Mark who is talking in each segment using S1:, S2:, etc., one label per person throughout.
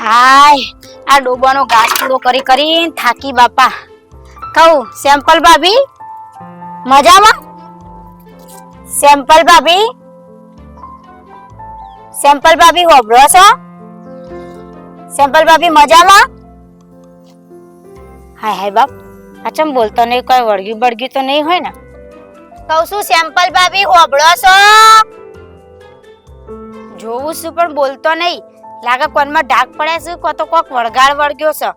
S1: હાય, આ ડોબાનો ઘાસ પૂરો કરી કરીને થાકી બાપા. કહું, સેમ્પલ ભાભી? મજામાં? સેમ્પલ ભાભી? સેમ્પલ ભાભી હોબળો છો સેમ્પલ ભાભી મજામાં? હાય હાય બાપ. અચમ બોલતો નહીં, કોઈ વળગ્યું બળગ્યું તો નહીં હોય ને? કહું છું, સેમ્પલ ભાભી હોબળો છો જોવું છું, પણ બોલતો નહીં. લાગે કોનમાં ઢાક પડ્યા છે કો તો કોક વળગાડ વળગ્યો છે.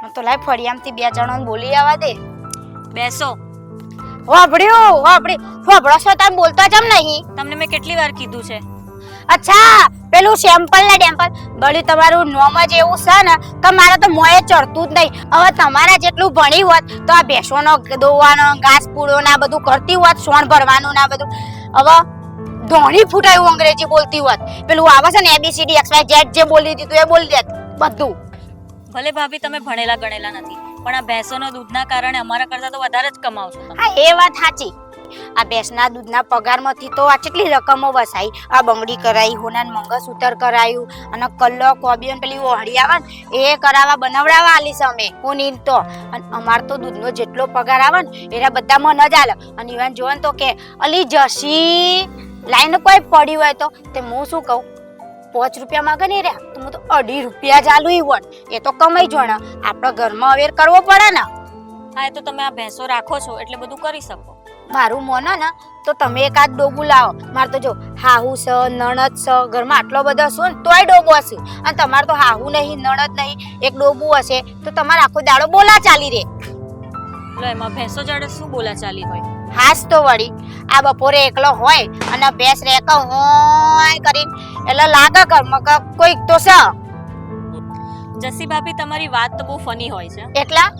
S1: હું તો લાય ફળિયામથી બે જણાને બોલી આવવા દે.
S2: બેસો.
S1: હોબળ્યું હોબળી હોબળો છો તમે બોલતા જમ નહીં.
S2: તમને મેં કેટલી વાર કીધું છે?
S1: અચ્છા પેલું સેમ્પલ ને ડેમ્પલ બળી તમારું નોમ જ એવું છે ને કે મારે તો મોએ ચડતું જ નહીં. હવે તમારા જેટલું ભણી હોત તો આ ભેંસોનો દોવાનો ઘાસ પૂળો ના બધું કરતી હોત સોણ ભરવાનું ના બધું. હવે ધોણી ફૂટાયું અંગ્રેજી બોલતી હોત. પેલું આવે છે ને એબીસીડી એક્સ વાય ઝેડ જે બોલી દીધું એ બોલી દેત. બધું.
S2: ભલે ભાભી તમે ભણેલા ગણેલા નથી પણ આ ભેંસોના દૂધના કારણે અમારા કરતા તો વધારે જ કમાવ છો
S1: હા એ વાત સાચી. આ ભેંસના દૂધના પગારમાંથી તો આ કેટલી રકમો વસાઈ. આ બંગડી કરાઈ હોનાન મંગળસૂત્ર કરાયું અને કલ્લો કોબી અને પેલી ઓહળી આવે ને એ કરાવવા બનાવડાવવા આલી સામે અમે હું નીન તો. અને અમાર તો દૂધનો જેટલો પગાર આવે ને એના બધા મન જ આલે. અને ઇવાન જોવો તો કે અલી જસી લાઈન કોઈ પડી હોય તો તે હું શું કહું? પાંચ રૂપિયા માગે નહીં રે તો હું તો અઢી રૂપિયા જ આલું એ તો કમાઈ જોણે આપણા ઘરમાં અવેર કરવો પડે ને.
S2: હા એ તો તમે આ ભેંસો રાખો છો એટલે બધું કરી શકો.
S1: મારું મોનો ને તો તમે એકાદ ડોબું લાવો. મારે તો જો હાહુ છે નણદ છે ઘરમાં આટલો બધો શું ને તોય ડોબો હશે. અને તમારે તો હાહુ નહીં નણદ નહીં એક ડોબું હશે તો તમારે આખો દાડો બોલા ચાલી રે.
S2: લો એમાં ભેંસો જાડે શું બોલા ચાલી હોય?
S1: હાસ તો વળી. આ બપોરે એકલો હોય અને ભેંસ રે કે હોય કરીને. એટલે લાગે કર કે કોઈક તો છે.
S2: જસી બાપી તમારી વાત તો બહુ ફની હોય છે.
S1: એટલા?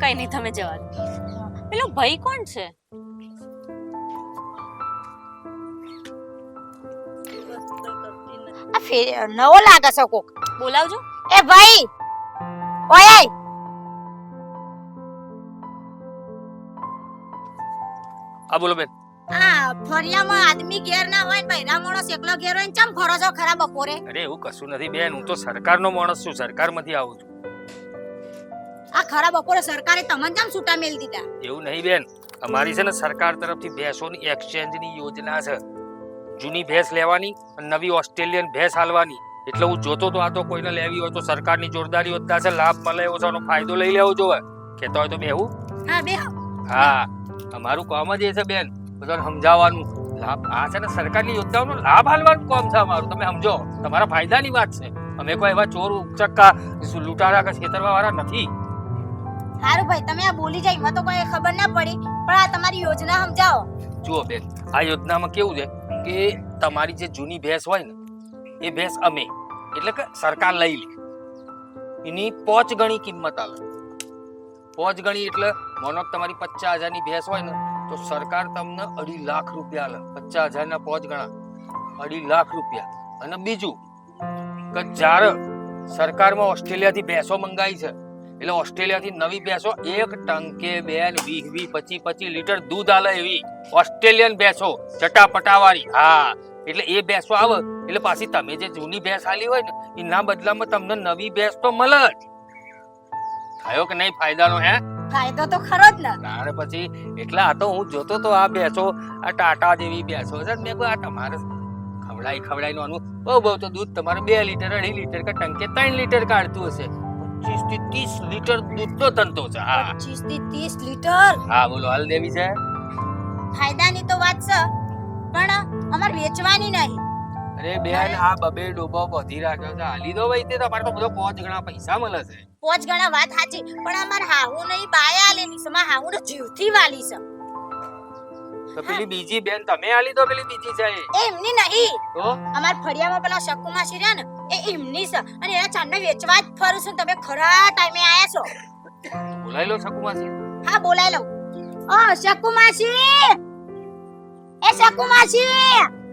S2: કઈ નહીં તમે જવા પેલો ભાઈ કોણ છે?
S1: નવો લાગે છે કોક.
S2: બોલાવજો.
S1: એ ભાઈ! ઓય
S3: હા બોલો બેન.
S1: આ ફરિયામાં આદમી ઘેર ના હોય ને બૈરા માણસ એકલો ઘેર હોય ને ચમ ફરો છો ખરા બપોરે?
S3: અરે એવું કશું નથી બેન. હું તો સરકારનો માણસ છું. સરકારમાંથી આવું છું.
S1: આ ખરા બપોરે સરકારે તમને ચમ છૂટા મેલ દીધા?
S3: એવું નહીં બેન. અમારી છે ને સરકાર તરફથી ભેંસોની એક્સચેન્જની યોજના છે. જૂની ભેંસ લેવાની અને નવી ઓસ્ટ્રેલિયન ભેંસ હાલવાની. એટલે હું જોતો તો આ તો કોઈને લેવી હોય તો સરકારની જોરદારી યોજના છે. લાભ મળે એવો છે ફાયદો લઈ લેવો જોવે. કેતો હોય તો બેહું.
S1: હા બે
S3: હા. અમારું કામ જ એ છે બેન. બધાને સમજાવવાનું. લાભ આ છે ને સરકારની યોજનાઓનો લાભ હાલવાનું કામ છે અમારું. તમે સમજો તમારા ફાયદાની વાત છે. અમે કોઈ એવા ચોર ઉચક્કા લૂંટારા કે છેતરવા વાળા નથી.
S1: સારું ભાઈ તમે આ બોલી જાય મને તો કોઈ ખબર ના પડી પણ આ તમારી યોજના સમજાવો.
S3: જુઓ બેન આ યોજનામાં કેવું છે કે તમારી જે જૂની ભેંસ હોય ને એ ભેંસ અમે એટલે કે સરકાર લઈ લે. એની પોચ ગણી કિંમત આવે. પોચ ગણી એટલે માનો તમારી પચાસ હજારની ભેંસ હોય ને, તો સરકાર તમને અઢી લાખ રૂપિયા આલે પચાસ હજારના પોચ ગણા. અઢી લાખ રૂપિયા. અને બીજું કે જ્યારે સરકારમાં ઓસ્ટ્રેલિયાથી ભેંસો મંગાવી છે, એટલે ઓસ્ટ્રેલિયાથી નવી ભેંસો એક ટંકે બેન, વીસ વીસ, પચીસ પચીસ લીટર દૂધ આલે એવી ઓસ્ટ્રેલિયન ભેંસો, ચટાપટાવાળી. હા, એટલે એ ભેંસો આવે. એટલે પાછી તમે જે જૂની ભેંસ આલી હોય ને, એના બદલામાં તમને નવી ભેંસ તો મળે જ. થયો કે નહીં ફાયદાનો હે?
S1: ફાયદો તો ખરો જ ને.
S3: તારે પછી એટલા આ તો હું જોતો તો આ બેસો આ ટાટા જેવી બેસો છે મેં આ તમારે ખવડાઈ ખવડાઈ આનું બહુ બહુ તો દૂધ તમારે બે લીટર અઢી લીટર કે ટંકે ત્રણ લીટર કાઢતું હશે. પચીસથી ત્રીસ લીટર દૂધનો ધંધો છે હા.
S1: પચીસથી ત્રીસ લીટર?
S3: હા બોલો હાલ દેવી છે.
S1: ફાયદાની તો વાત છે પણ અમારે વેચવાની નહીં.
S3: અરે બેન આ બબે ડોબો બધી રાખ્યો છે. હાલી દો ભાઈ તે તમારે તો બધો પાંચ ગણા પૈસા મળે છે.
S1: પોચ ગણા વાત સાચી પણ અમાર હાહુ નહીં બાયા આલેલી છે. માર હાહુ જીવથી વાલી છે.
S3: તો પેલી બીજી બેન તમે આલી દો પેલી બીજી છે.
S1: એમની નહીં.
S3: તો?
S1: અમાર ફળિયામાં પેલા શકુમાસી રહ્યા ને એ એમની છે. અને એના ચાંદને વેચવા જ ફરું છું તમે ખરા ટાઈમે આયા છો.
S3: બોલાઈ લો શકુમાસી.
S1: હા બોલાઈ લો ઓ શકુમાસી! એ શકુમાસી!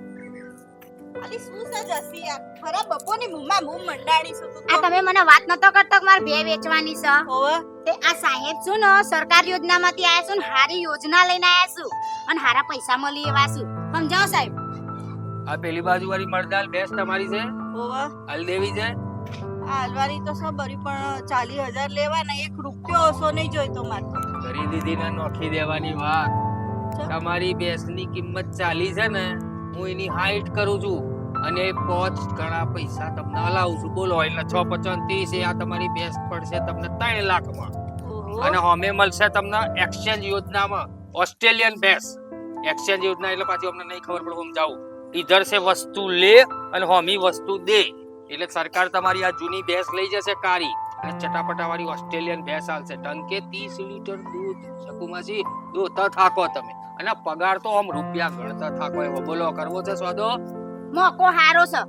S4: અલી શું છે જસી આ ખરા બપોરની મુંમાં મું મંડાડી છું
S1: આ તમે મને વાત નતો કરતો કે મારે બે વેચવાની છે?
S4: હોવે.
S1: તે આ સાહેબ છું ને સરકાર યોજનામાંથી આયા છું ને હારી યોજના લઈને આયા છું અને હારા પૈસા મળી એવા છું સમજાવો સાહેબ.
S3: આ પેલી બાજુ વાળી મરદાલ ભેંસ તમારી છે?
S4: હોવે.
S3: હાલ દેવી છે?
S4: આ હલવારી તો સબરી પણ ચાલીસ હજાર લેવાના એક રૂપિયો ઓછો નહીં જોઈતો મારે.
S3: કરી દીધી ને નોખી દેવાની વાત. તમારી ભેંસની કિંમત ચાલી છે ને હું એની હાઈટ કરું છું. અને પોચ ઘણા પૈસા તમને અલાવું છું. બોલો એટલે છ પચાસ ત્રીસ એ આ તમારી બેસ્ટ પડશે તમને ત્રણ લાખમાં. અને હોમે મળશે તમને એક્સચેન્જ યોજનામાં. ઓસ્ટ્રેલિયન બેસ એક્સચેન્જ યોજના એટલે પાછી અમને નહીં ખબર પડે સમજાવું ઈધર સે વસ્તુ લે અને હોમી વસ્તુ દે. એટલે સરકાર તમારી આ જૂની ભેંસ લઈ જશે કારી. અને ચટાપટા વાળી ઓસ્ટ્રેલિયન ભેંસ આવશે ટંકે 30 લીટર દૂધ. શકુમાસી દોતા થાકો તમે. અને પગાર તો આમ રૂપિયા ગણતા થાકો એવો. બોલો કરવો છે સોદો
S1: મોકો હારો છે.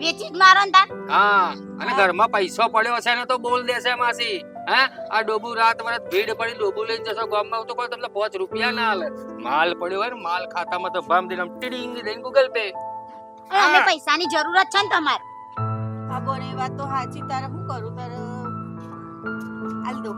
S1: વેચી જ મારો ને તાન
S3: હા અને ઘરમાં પૈસો પડ્યો છે ને તો બોલ દેશે માસી. હે? આ ડોબુ રાત વરત ભીડ પડી ડોબુ લઈને જશો ગામમાં તો કોઈ તમને પાંચ રૂપિયા ના હાલે. માલ પડ્યો હોય ને માલ ખાતામાં તો ભામ દિન ટીડિંગ દઈને ગૂગલ પે
S1: અને અમે પૈસાની જરૂરત છે ને તમારે.
S4: હા બોલ એ વાત તો સાચી તારે શું કરું? તારે આલ દો.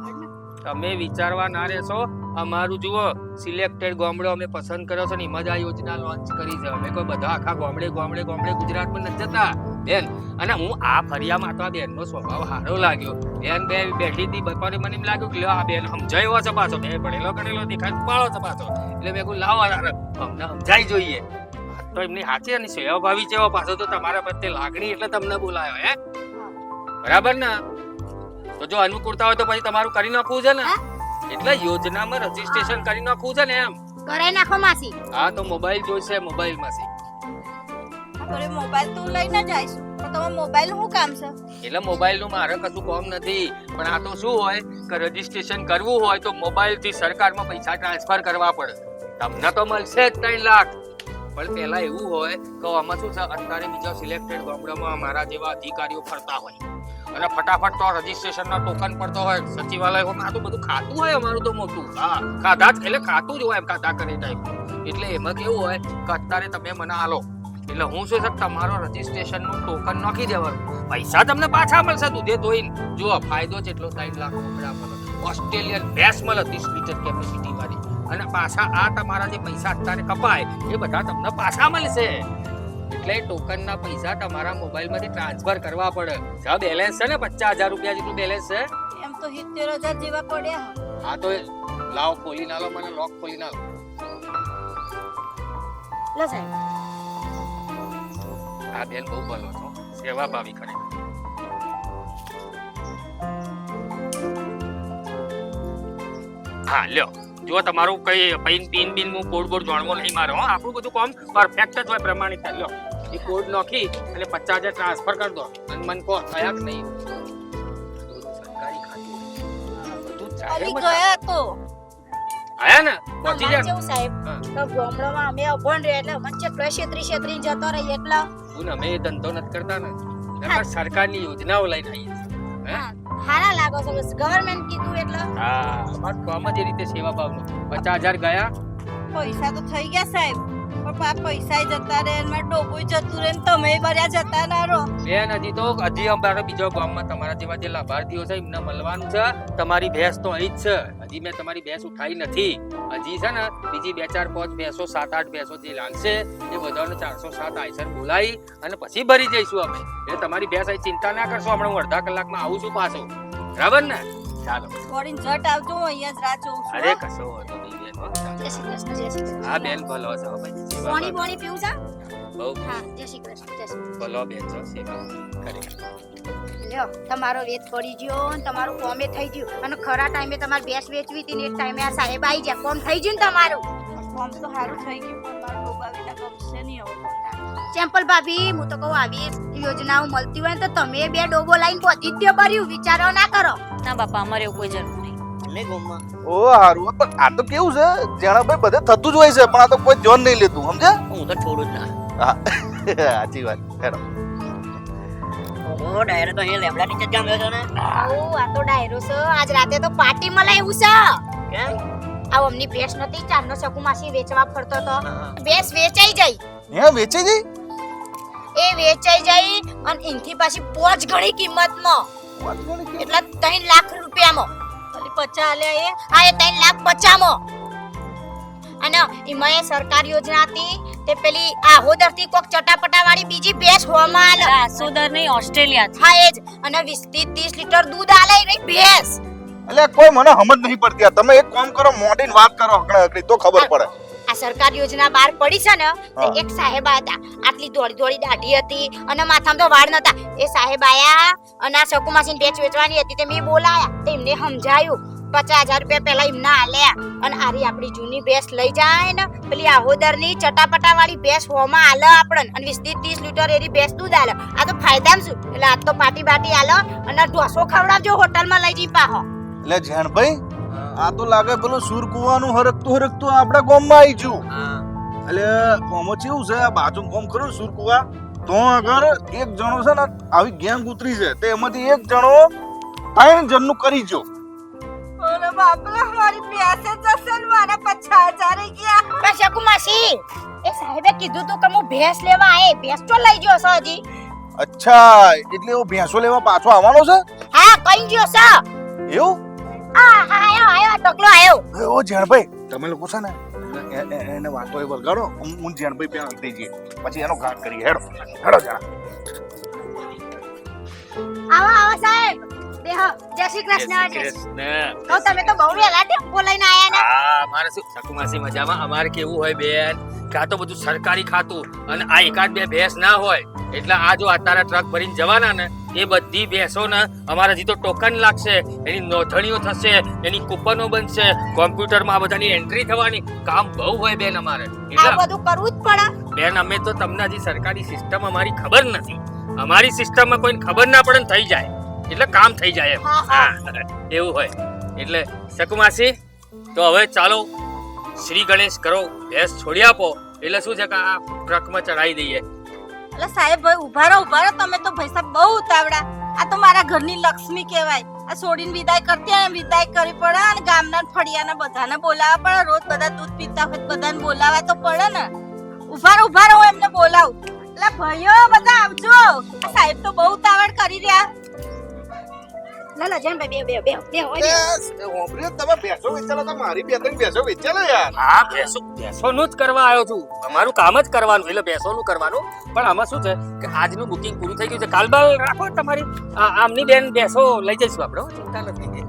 S3: તમે વિચારવા ના રહેશો. અમારું જુઓ સિલેક્ટેડ ગામડો અમે પસંદ કર્યો છે ને એમાં જ આ યોજના લોન્ચ કરી છે. અમે કોઈ બધા આખા ગામડે ગામડે ગામડે ગુજરાતમાં નથી જતા. બેન, અને હું આ ફરિયામાં તો બેનનો સ્વભાવ સારો લાગ્યો. બેન, બે બેઠી હતી, બપોરે મને એમ લાગ્યું કે આ બેન સમજાયો છે પાછો. બે ભણેલો, ગણેલો, દેખાય પાળો છે પાછો. એટલે મેં કહ્યું લાવો અમને સમજાઈ જોઈએ. તો એમની સાચી અને સેવાભાવી એવો પાછો તો તમારા પ્રત્યે લાગણી એટલે તમને બોલાયો, હે? બરાબર ને? તો જો અનુકૂળતા હોય તો પછી તમારું કરી નાખવું છે ને? એટલે યોજનામાં રજીસ્ટ્રેશન કરી નાખવું છે ને એમ.
S1: કરાઈ નાખો માસી.
S3: હા તો મોબાઈલ જોઈશે મોબાઈલમાંથી
S4: હા, મોબાઈલ તો લઈને જ આવીશ પણ તમારે મોબાઈલ શું કામ છે?
S3: એટલે મોબાઈલનું મારે કશું કામ નથી. પણ આ તો શું હોય કે રજીસ્ટ્રેશન કરવું હોય તો મોબાઈલથી સરકારમાં પૈસા ટ્રાન્સફર કરવા પડે. તમને તો મળશે જ ત્રણ લાખ. પણ પહેલા એવું હોય કે આમાં શું છે અત્યારે બીજા સિલેક્ટેડ ગામડામાં અમારા જેવા અધિકારીઓ ફરતા હોય. અને ફટાફટ તો રજીસ્ટ્રેશન ના ટોકન પડતો હોય. સચિવાલય આ તો બધું ખાતું હોય અમારું તો મોટું. હા, ખાધા જ એટલે ખાતું જ હોય એમ ખાધા કરી ટાઈપ એટલે એમાં કેવું હોય કે અત્યારે તમે મને આલો. એટલે હું શું છે, તમારો રજીસ્ટ્રેશનનું ટોકન નાખી દેવાનું. પૈસા તમને પાછા મળશે, દૂધે ધોઈને. જુઓ, ફાયદો છે એટલો ત્રણ લાખ રૂપિયા મળે. ઓસ્ટ્રેલિયન બેસ મળે ત્રીસ લીટર કેપેસિટી વાળી. અને પાછા આ તમારા જે પૈસા અત્યારે કપાય, એ બધા તમને પાછા મળશે. એટલે ટોકનના પૈસા તમારા મોબાઈલમાંથી ટ્રાન્સફર કરવા પડે. જા બેલેન્સ છે ને પચાસ હજાર રૂપિયા જેટલું બેલેન્સ છે?
S4: એમ તો સિત્તેર હજાર જેવા પડ્યા
S3: હા. તો લાવ ખોલી ના લો મને લોક ખોલી ના લો
S1: સાહેબ.
S3: આ બેન બહુ ભલો છો. સેવા ભાવી ખરેખર. હા લ્યો. જો તમારું કઈ પૈન પિન બિન હું કોડ બોર્ડ જાણવો નહીં મારો હો. આપણું બધું કામ પરફેક્ટ જ હોય પ્રમાણિત લ્યો. એ કોડ નાખી અને પચાસ હજાર ટ્રાન્સફર કરી દો. અને મન કહો થયા કે નહીં?
S4: ગયા તો.
S3: આયા ને? પહોંચી જાય
S1: સાહેબ? તો ગામડામાં અમે અભણ રહે એટલે મને કેટલો છેતરી છેતરી જતો રહી એટલે.
S3: હું અમે ધંધો નથી કરતા ને. નકર સરકારની યોજનાઓ લઈને આવીએ?
S1: હારા લાગો છો ગવર્મેન્ટ કીધું એટલે.
S3: હા અમારું કામ જ એ રીતે સેવા ભાવનું. પચાસ હજાર ગયા.
S4: પૈસા તો થઈ ગયા સાહેબ. પણ પા પૈસા જતા રહે ને મારે જતું રહે તમે ભર્યા જતા ના રહો.
S3: બેન હજી તો હજી અમારા બીજા ગામમાં તમારા જેવા જે લાભાર્થીઓ છે એમને મળવાનું છે. તમારી ભેંસ તો અહીં જ છે. હજી મેં તમારી ભેંસ ઉઠાઈ નથી. હજી છે ને બીજી બે ચાર પાંચ ભેંસો સાત આઠ ભેંસો જે લાગશે એ બધાને ચારસો સાત આયસર બોલાવી અને પછી ભરી જઈશું અમે. એટલે તમારી ભેંસ અહીં ચિંતા ના કરશો હમણાં હું અડધા કલાકમાં આવું છું પાછો. બરાબર ને? ચાલો.
S4: આવજો અહીંયા જ રાહ જોઉં
S3: અરે કશો હો.
S1: જય શ્રી કૃષ્ણ જય શ્રી કૃષ્ણ
S3: હા બેન ભલો છે ભાઈ
S1: પાણી પાણી પીવું છે?
S3: બહુ.
S1: હા જય શ્રી કૃષ્ણ જય શ્રી
S3: ભલો બેન છો સેવા કરી.
S1: લ્યો તમારો વેત પડી ગયો ને તમારું કોમે થઈ ગયું. અને ખરા ટાઈમે તમારે બેસ વેચવી હતી ને એ ટાઈમે આ સાહેબ આવી ગયા. કોમ થઈ ગયું ને તમારું?
S4: ફોર્મ તો સારું થઈ ગયું પણ મારા ડોબા ગમશે નહીં હવે.
S1: ચેમ્પલ ભાભી હું તો કહું આવી યોજનાઓ મળતી હોય ને તો તમે બે ડોબો લાઈન પહોંચી જ ભર્યું. વિચારો ના કરો.
S2: ના બાપા અમારે એવું કોઈ જરૂર નહીં
S5: ઓ હારું પણ આ તો કેવું છે? જાણે ભાઈ બધે થતું જ હોય છે પણ આ તો કોઈ જોન નહીં લેતું સમજે
S6: હું તો છોડું જ ના.
S5: સાચી વાત હેડો.
S6: ડાયરેક્ટ તો અહીંયા લેમડા નીચે જ જામ્યો ને?
S1: ઓ આ તો ડાયરો છે. આજ રાતે તો પાર્ટી મળે એવું છે.
S6: કેમ?
S1: આ અમની ભેંસ નથી ચારનો શકુ માસી વેચવા ફરતો તો. ભેંસ વેચાઈ જાય
S5: હે વેચાઈ જઈ
S1: એ વેચાઈ જઈ અને એનથી પાછી પોચ ગણી કિંમતમાં એટલે ત્રણ લાખ રૂપિયામાં
S4: પચા આલ્યા એ?
S1: આ એ ત્રણ લાખ પચામો. અને એમાં એ સરકાર યોજના હતી તે પેલી આહોદરથી કોક ચટાપટા વાળી બીજી ભેંસ હોમાં આલે
S2: આસોદર નહીં ઓસ્ટ્રેલિયા
S1: હા એ જ અને 20 થી 30 લીટર દૂધ આલે રહી ભેંસ.
S5: એટલે કોઈ મને સમજ નહીં પડતી તમે એક કામ કરો મોડીન વાત કરો હકડે હકડી તો ખબર પડે.
S1: આ સરકાર યોજના બહાર પડી છે ને તો એક સાહેબ હતા આટલી દોડી દોડી દાઢી હતી અને માથામાં તો વાળ નતા. એ સાહેબ આયા અને આ સકુમાસીને બેચ વેચવાની હતી તે મેં બોલાયા. તો એમને સમજાયું. પચાસ હજાર રૂપિયા પેલા એમના આલ્યા અને આરી આપણી જૂની ભેંસ લઈ જાય ને પેલી આહોદરની ચટાપટા વાળી ભેંસ હોમાં આલે આપણને. અને વીસથી ત્રીસ લીટર એની ભેંસ દૂધ આલે આ તો ફાયદામાં શું? એટલે આ તો પાટી બાટી આલો અને ઢોસો ખવડાવજો હોટલમાં લઈ જઈ પાહો.
S5: એટલે જેણભાઈ આ તો લાગે પેલું સુર કુવાનું હરકતું હરકતું આપણા ગામમાં આવી ગયું. એટલે ગામમાં કેવું છે આ બાજુ ગામ ખરું સુર કુવા તો આગળ એક જણો છે ને આવી ગેંગ ઉતરી છે તે એમાંથી એક જણો ત્રણ જણનું કરી જો
S4: બાપરે મારી પ્યાસે જશે ને મારા ગયા.
S1: શકુમાસી એ સાહેબે કીધું તું કે હું ભેંસ લેવા આયે. ભેંસ તો લઈ ગયો છો હજી.
S5: અચ્છા એટલે એવો ભેંસો લેવા પાછો આવવાનો છે?
S1: હા કઈ ગયો છો?
S5: એવું?
S1: હા હા આયો આયો ટકલો આયો.
S5: ઓ જેણભાઈ તમે લોકો છે ને એને વાતો એ વગાડો હું જેણભાઈ પેલા થઈ જઈએ પછી એનો ઘાટ કરીએ. હેડો હેડો જણા
S1: આવો આવો સાહેબ. જય શ્રી કૃષ્ણ જય શ્રી- તો તમે તો બહુ વહેલા ટેમ્પો લઈને આયા ને.
S3: હા મારે શું સકુમાસી મજામાં? અમારે કેવું હોય બેન? કે આ તો બધું સરકારી ખાતું અને આ એકાદ બે ભેંસ ના હોય. એટલે આ જો અત્યારે ટ્રક ભરીને જવાના ને એ બધી બેસોને ને અમારે હજી તો ટોકન લાગશે એની નોંધણીઓ થશે એની કૂપનો બનશે કોમ્પ્યુટરમાં આ બધાની એન્ટ્રી થવાની. કામ બહુ હોય બેન અમારે.
S1: આ બધું કરવું જ પડે.
S3: બેન અમે તો તમને હજી સરકારી સિસ્ટમ અમારી ખબર નથી. અમારી સિસ્ટમમાં કોઈને ખબર ના પડે ને થઈ જાય. એટલે કામ થઈ જાય એમ.
S1: હા,
S3: એવું હોય. એટલે સકુમાસી તો હવે ચાલો શ્રી ગણેશ કરો ભેંસ છોડી આપો. એટલે શું છે કે આ ટ્રકમાં ચડાવી દઈએ.
S4: એટલે સાહેબ ભાઈ ઊભા રહો ઊભા રહો. તમે તો ભાઈ સાહેબ બહુ ઉતાવળા. આ તો મારા ઘરની લક્ષ્મી કહેવાય. આ છોડીને વિદાય કરતી એમ વિદાય કરવી પડે અને ગામના ફળિયાના બધાને બોલાવવા પડે. રોજ બધા દૂધ પીતા હોય બધાને બોલાવવા તો પડે ને. ઊભા રહો ઊભા રહો એમને બોલાવું. એટલે ભાઈઓ, બધા આવજો. સાહેબ
S1: લા લા જેમ બે બે બે બે હોય ને.
S5: તમે ભેંસો વેચાલો તો મારી બે ત્રણ ભેંસો વેચાલો યાર.
S3: હા ભેંસો ભેંસોનું જ કરવા આવ્યો છું. અમારું કામ જ કરવાનું એટલે બેસોનું કરવાનું. પણ આમાં શું છે કે આજનું બુકિંગ પૂરું થઈ ગયું છે. કાલ બાલ રાખો તમારી. આમની બેન બેસો લઈ જઈશું આપણે હો, ચિંતા નથી.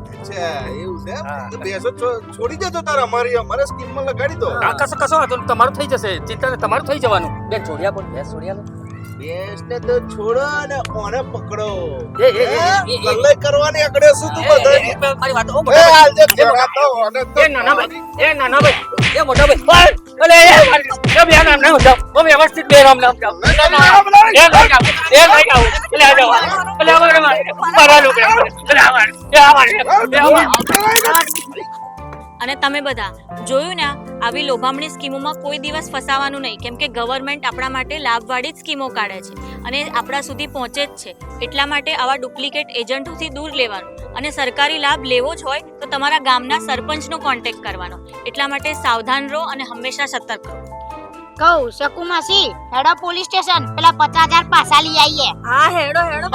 S5: એવું છે બેસો છો- છોડી દેજો તાર અમારી અમારે સ્કીમમાં લગાડી દો.
S3: હા કશો કશો વાંધો નહીં, તમારું થઈ જશે. ચિંતા તમારું થઈ જવાનું. બેન છોડ્યા પણ ભેંસ છોડ્યા
S5: ભેંસને તો છોડો અને ઓને પકડો
S3: એ, એ,
S5: ગલ્લે કરવાની આકડે શું તું બધાની?
S3: મારી વાત ઓ
S5: એ
S3: હાલ
S5: જે તો ઓને તો
S3: એ નાના ભાઈ એ નાના ભાઈ એ મોટો ભાઈ અલે એ એ બે નામ ના સમજાવ. હું વ્યવસ્થિત બે નામ નામ સમજાવ. એ નહીં આવું. એ નહીં આવું. એટલે આ જાવ એટલે આ મારે- મારે- લોકો. એટલે આ મારે. એ આ મારે.
S2: અને તમે બધા જોયું ને આવી લોભામણી સ્કીમોમાં કોઈ દિવસ ફસાવાનું નહીં. કેમ કે ગવર્મેન્ટ આપણા માટે લાભવાળી જ સ્કીમો કાઢે છે અને આપણા સુધી પહોંચે જ છે. એટલા માટે આવા ડુપ્લિકેટ એજન્ટોથી દૂર લેવાનું અને સરકારી લાભ લેવો જ હોય તો તમારા ગામના સરપંચનો કોન્ટેક્ટ કરવાનો. એટલા માટે સાવધાન રહો અને હંમેશા સતર્ક રહો.
S1: કહું શકુમાસી હેડો પોલીસ સ્ટેશન. પેલા પચાસ હજાર પાછા લઈ આવીએ
S4: હા હેડો હેડો